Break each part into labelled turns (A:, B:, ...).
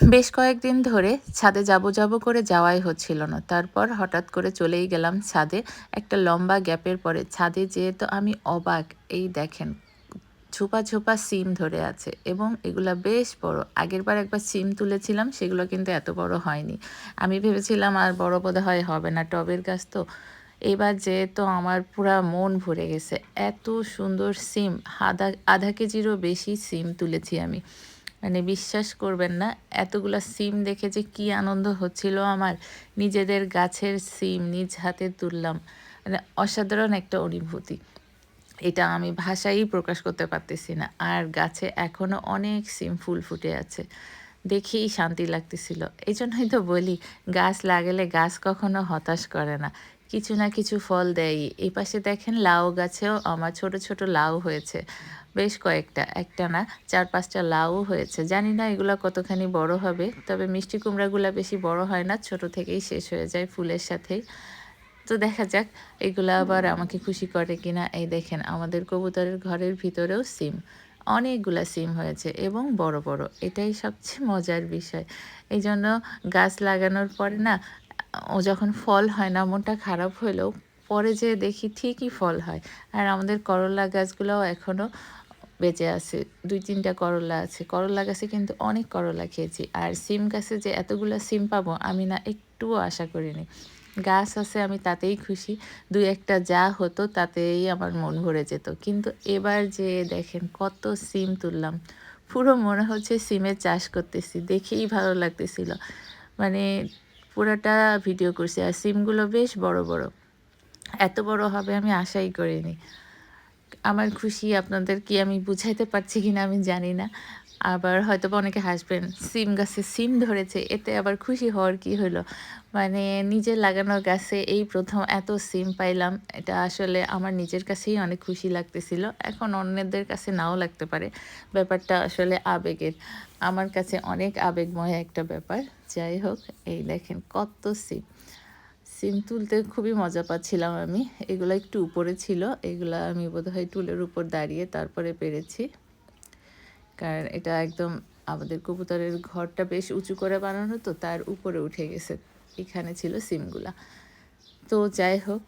A: বেশ কয়েকদিন ধরে ছাদে যাব যাব করে যাওয়াই হচ্ছিল না। তারপর হঠাৎ করে চলেই গেলাম ছাদে। একটা লম্বা গ্যাপের পরে ছাদে যেয়ে তো আমি অবাক, এই দেখেন ছোপা ছোপা সিম ধরে আছে এবং এগুলা বেশ বড়। আগের বার একবার সিম তুলেছিলাম, সেগুলো কিন্তু এত বড় হয়নি। আমি ভেবেছিলাম আর বড় বোধ হয় হবে না টবের গাছ তো। এবার যেহেতু আমার পুরা মন ভরে গেছে। এত সুন্দর সিম আধা আধা কেজিরও বেশি সিম তুলেছি আমি। মানে বিশ্বাস করবেন না, এতগুলা সিম দেখে যে কি আনন্দ হচ্ছিল আমার, নিজেদের গাছের সিম নিজ হাতে তুললাম। মানে অসাধারণ একটা অনুভূতি। এটা আমি ভাষাই প্রকাশ করতে পারতেছি না, আর গাছে এখনও অনেক সিম ফুল ফুটে আছে। দেখেই শান্তি লাগতেছিল। এই জন্যই তো বলি, গাছ লাগালে গাছ কখনো হতাশ করে না। কিছু না কিছু ফল দেয়ই এই পাশে দেখেন লাউ গাছেও আমার ছোট ছোট লাউ হয়েছে। বেশ কয়েকটা, একটা না, চার পাঁচটা লাউ হয়েছে। জানি না এগুলো কতখানি বড় হবে, তবে মিষ্টি কুমড়াগুলো বেশি বড় হয় না, ছোট থেকেই শেষ হয়ে যায় ফুলের সাথেই। তো দেখা যাক, এগুলো আবার আমাকে খুশি করে কিনা। এই দেখেন, আমাদের কবুতরের ঘরের ভিতরেও সিম। অনেকগুলা সিম হয়েছে এবং বড় বড়। এটাই সবচেয়ে মজার বিষয়। এই জন্য গাছ লাগানোর পরে না ও যখন ফল হয় না, মনটা খারাপ হলেও পরে যে দেখি ঠিকই ফল হয়। আর আমাদের করলা গাছগুলোও এখনও বেঁচে আছে, দুই তিনটা করলা আছে। করলা গাছে কিন্তু অনেক করলা খেয়েছি। আর সিম গাছে যে এতগুলো সিম পাবো, আমি না একটুও আশা করিনি। গাছ আছে, আমি তাতেই খুশি। দুই একটা যা হতো, তাতেই আমার মন ভরে যেত। কিন্তু এবার যে দেখেন কত সিম তুললাম। পুরো মনে হচ্ছে সিমের চাষ করতেছি, দেখেই ভালো লাগতেছিল। মানে পুরাটা ভিডিও করছি আর সিমগুলো বেশ বড় বড়। এত বড় হবে আমি আশাই করিনি। আমার খুশি আপনাদের কি আমি বুঝাইতে পারছি কি না আমি জানি না। আবার হয়তো বা অনেকে হাসবেন সিম গাছে সিম ধরেছে, এতে আবার খুশি হওয়ার কি হলো মানে নিজের লাগানো গাছে এই প্রথম এত সিম পাইলাম, এটা আসলে আমার নিজের কাছেই অনেক খুশি লাগতেছিল, এখন অন্যদের কাছে নাও লাগতে পারে। ব্যাপারটা আসলে আবেগের। আমার কাছে অনেক আবেগময় একটা ব্যাপার। যাই হোক, এই দেখেন কত সিম। সিম তুলতে খুবই মজা পাচ্ছিলাম আমি। এগুলো একটু উপরে ছিল, এগুলো আমি বোধহয় টুলের উপর দাঁড়িয়ে তারপরে পেরেছি। কারণ এটা একদম আমাদের কবুতরের ঘরটা বেশ উঁচু করে বানানো তো, তার উপরে উঠে গেছে। এখানে ছিল সিমগুলা। তো যাই হোক,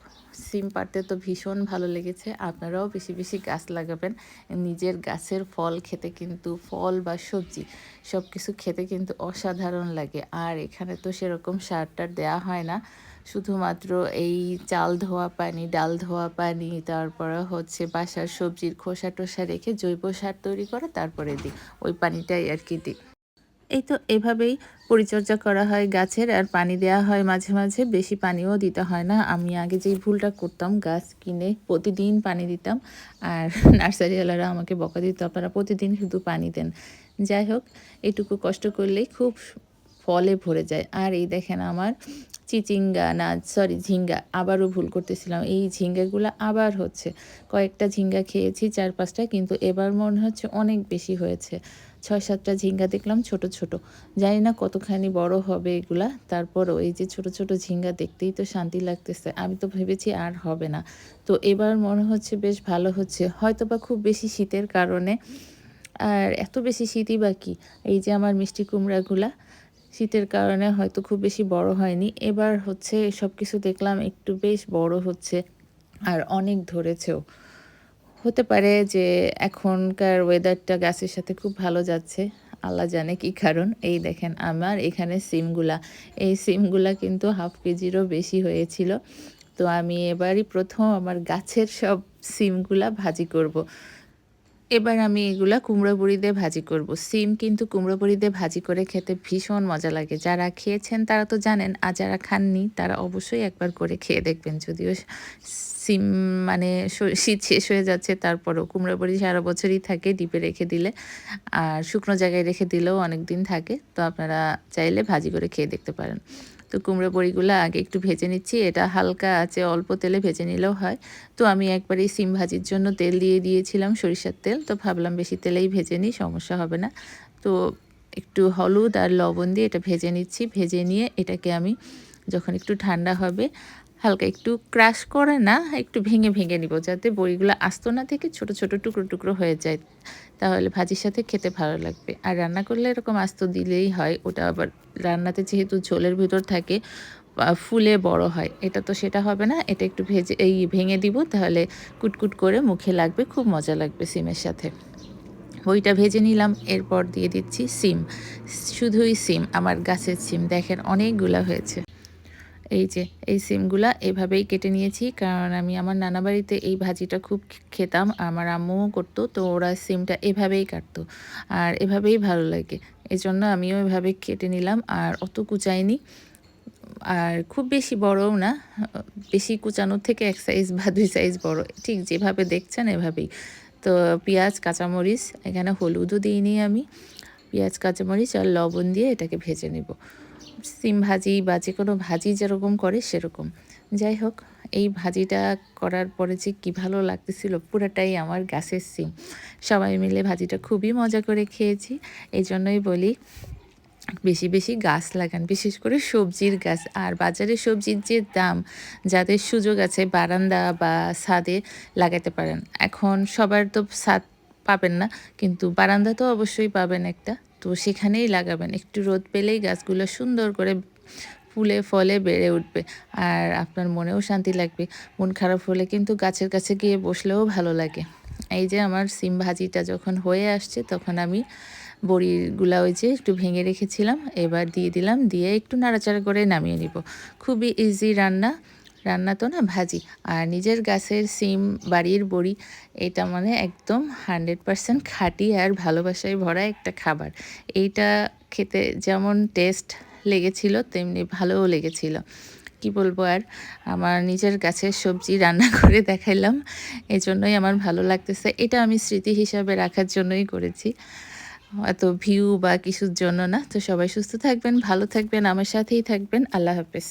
A: সিম পাড়তে তো ভীষণ ভালো লেগেছে। আপনারাও বেশি বেশি গাছ লাগাবেন। নিজের গাছের ফল খেতে কিন্তু, ফল বা সবজি সব কিছু খেতে কিন্তু অসাধারণ লাগে। আর এখানে তো সেরকম সার টার দেওয়া হয় না। শুধুমাত্র এই চাল ধোয়া পানি, ডাল ধোয়া পানি, তারপরে হচ্ছে বাসার সবজির খোসা টোসা রেখে জৈব সার তৈরি করে তারপরে দিই। ওই পানিটাই আর কি দিই। এই তো এভাবেই পরিচর্যা করা হয় গাছের, আর পানি দেওয়া হয় মাঝে মাঝে, বেশি পানিও দিতে হয় না। আমি আগে যেই ভুলটা করতাম, গাছ কিনে প্রতিদিন পানি দিতাম, আর নার্সারিওয়ালারা আমাকে বকা দিত, আপনারা প্রতিদিন শুধু পানি দেন। যাই হোক, এটুকু কষ্ট করলেই খুব ফলে ভরে যায়। আর এই দেখেন আমার চিচিঙ্গা না সরি ঝিঙ্গা, আবারও ভুল করতেছিলাম। এই ঝিঙ্গাগুলো আবার হচ্ছে। কয়েকটা ঝিঙ্গা খেয়েছি, চার পাঁচটা, কিন্তু এবার মনে হচ্ছে অনেক বেশি হয়েছে। ছয় সাতটা ঝিঙ্গা দেখলাম ছোট ছোট। জানি না কতখানি বড় হবে এগুলা। তারপরও এই যে ছোট ছোট ঝিঙ্গা দেখতেই তো শান্তি লাগতেছে। আমি তো ভেবেছি আর হবে না। তো এবার মনে হচ্ছে বেশ ভালো হচ্ছে। হয়তো বা খুব বেশি শীতের কারণে। আর এত বেশি শীতই বা কি? এই যে আমার মিষ্টি কুমড়াগুলা। শীতের কারণে হয়তো খুব বেশি বড় হয়নি। এবার হচ্ছে সব কিছু দেখলাম একটু বেশ বড় হচ্ছে আর অনেক ধরেছেও। হতে পারে যে এখনকার ওয়েদারটা গাছের সাথে খুব ভালো যাচ্ছে, আল্লাহ জানে কি কারণ। এই দেখেন আমার এখানে সিমগুলা। এই সিমগুলা কিন্তু হাফ কেজিরও বেশি হয়েছিল। তো আমি এবারই প্রথম আমার গাছের সব সিমগুলা ভাজি করব। এবার আমি এগুলা কুমড়ো বড়ি দিয়ে ভাজি করব। সিম কিন্তু কুমড়ো বড়ি দিয়ে ভাজি করে খেতে ভীষণ মজা লাগে। যারা খেয়েছেন তারা তো জানেন, আর যারা খাননি তারা অবশ্যই একবার করে খেয়ে দেখবেন। যদিও সিম মানে শীত শেষ হয়ে যাচ্ছে, তারপরও কুমড়ো বড়ি সারা বছরই থাকে ডিপে রেখে দিলে, আর শুকনো জায়গায় রেখে দিলেও অনেক দিন থাকে। তো আপনারা চাইলে ভাজি করে খেয়ে দেখতে পারেন। তো কুমড়ো বড়িগুলো আগে একটু ভেজে নিচ্ছি। এটা হালকা আছে, অল্প তেলে ভেজে নিলেও হয়। তো আমি একবারই সিম ভাজির জন্য তেল দিয়ে দিয়েছিলাম সরিষার তেল। তো ভাবলাম বেশি তেলেই ভেজে নিই, সমস্যা হবে না। তো একটু হলুদ আর লবণ দিয়ে এটা ভেজে নিচ্ছি। ভেজে নিয়ে এটাকে আমি যখন একটু ঠান্ডা হবে হালকা একটু ক্রাশ করে না, একটু ভেঙে ভেঙে নিব, যাতে বড়িগুলো আস্ত না থেকে ছোট ছোট টুকরো টুকরো হয়ে যায়। তাহলে ভাজির সাথে খেতে ভালো লাগবে। আর রান্না করলে এরকম আস্ত দিলেই হয়, ওটা আবার রান্নাতে যেহেতু ঝোলের ভিতর থাকে ফুলে বড় হয়, এটা তো সেটা হবে না, এটা একটু ভেজে, এই ভেঙে দিব, তাহলে কুটকুট করে মুখে লাগবে, খুব মজা লাগবে সিমের সাথে। ওইটা ভেজে নিলাম, এরপর দিয়ে দিচ্ছি সিম, শুধুই সিম, আমার গাছের সিম, দেখেন অনেকগুলা হয়েছে। এই যে, এই সিমগুলা এভাবেই কেটে নিয়েছি। কারণ আমি আমার নানা বাড়িতে এই ভাজিটা খুব খেতাম, আমার আম্মুও করতো, তো ওরা সিমটা এভাবেই কাটতো। আর এভাবেই ভালো লাগে। এই জন্য আমিও এভাবে কেটে নিলাম, আর অত কুচাইনি। আর খুব বেশি বড়ও না, বেশি কুচানোর থেকে এক সাইজ বা দুই সাইজ বড়। ঠিক যেভাবে দেখছেন এভাবেই। তো পেঁয়াজ, কাঁচামরিচ, এখানে হলুদও দিইনি আমি। পেঁয়াজ, কাঁচামরিচ আর লবণ দিয়ে এটাকে ভেজে নেব। সিম ভাজি বা যে কোনো ভাজি যেরকম করে সেরকম। যাই হোক, এই ভাজিটা করার পরে যে কী ভালো লাগতেছিল পুরাটাই আমার গাছের সিম। সবাই মিলে ভাজিটা খুবই মজা করে খেয়েছি। এই জন্যই বলি, বেশি বেশি গাছ লাগান, বিশেষ করে সবজির গাছ। আর বাজারে সবজির যে দাম, যাদের সুযোগ আছে বারান্দা বা ছাদে লাগাতে পারেন। এখন সবার তো ছাদ পাবেন না, কিন্তু বারান্দা তো অবশ্যই পাবেন একটা। তো সেখানেই লাগাবেন। একটু রোদ পেলেই গাছগুলো সুন্দর করে ফুলে, ফলে বেড়ে উঠবে আর আপনার মনেও শান্তি লাগবে। মন খারাপ হলে কিন্তু গাছের কাছে গিয়ে বসলেও ভালো লাগে। এই যে আমার সিম ভাজিটা যখন হয়ে আসছে তখন আমি বড়িগুলা ওই যে একটু ভেঙে রেখেছিলাম, এবার দিয়ে দিলাম, দিয়ে একটু নাড়াচাড়া করে নামিয়ে নিব। খুবই ইজি রান্না। রান্না তো না ভাজি, আর নিজের গাছের সিম, বাড়ির বড়ি, এটা মানে একদম হান্ড্রেড পারসেন্ট খাঁটি আর ভালোবাসায় ভরা একটা খাবার। এইটা খেতে যেমন টেস্ট লেগেছিল, তেমনি ভালোও লেগেছিল। কি বলব আর, আমার নিজের গাছের সবজি রান্না করে দেখাইলাম এই জন্যই আমার ভালো লাগতেছে। এটা আমি স্মৃতি হিসাবে রাখার জন্যই করেছি। এত ভিউ বা কিছুর জন্য না, তো সবাই সুস্থ থাকবেন, ভালো থাকবেন, আমার সাথেই থাকবেন, আল্লাহ হাফেজ।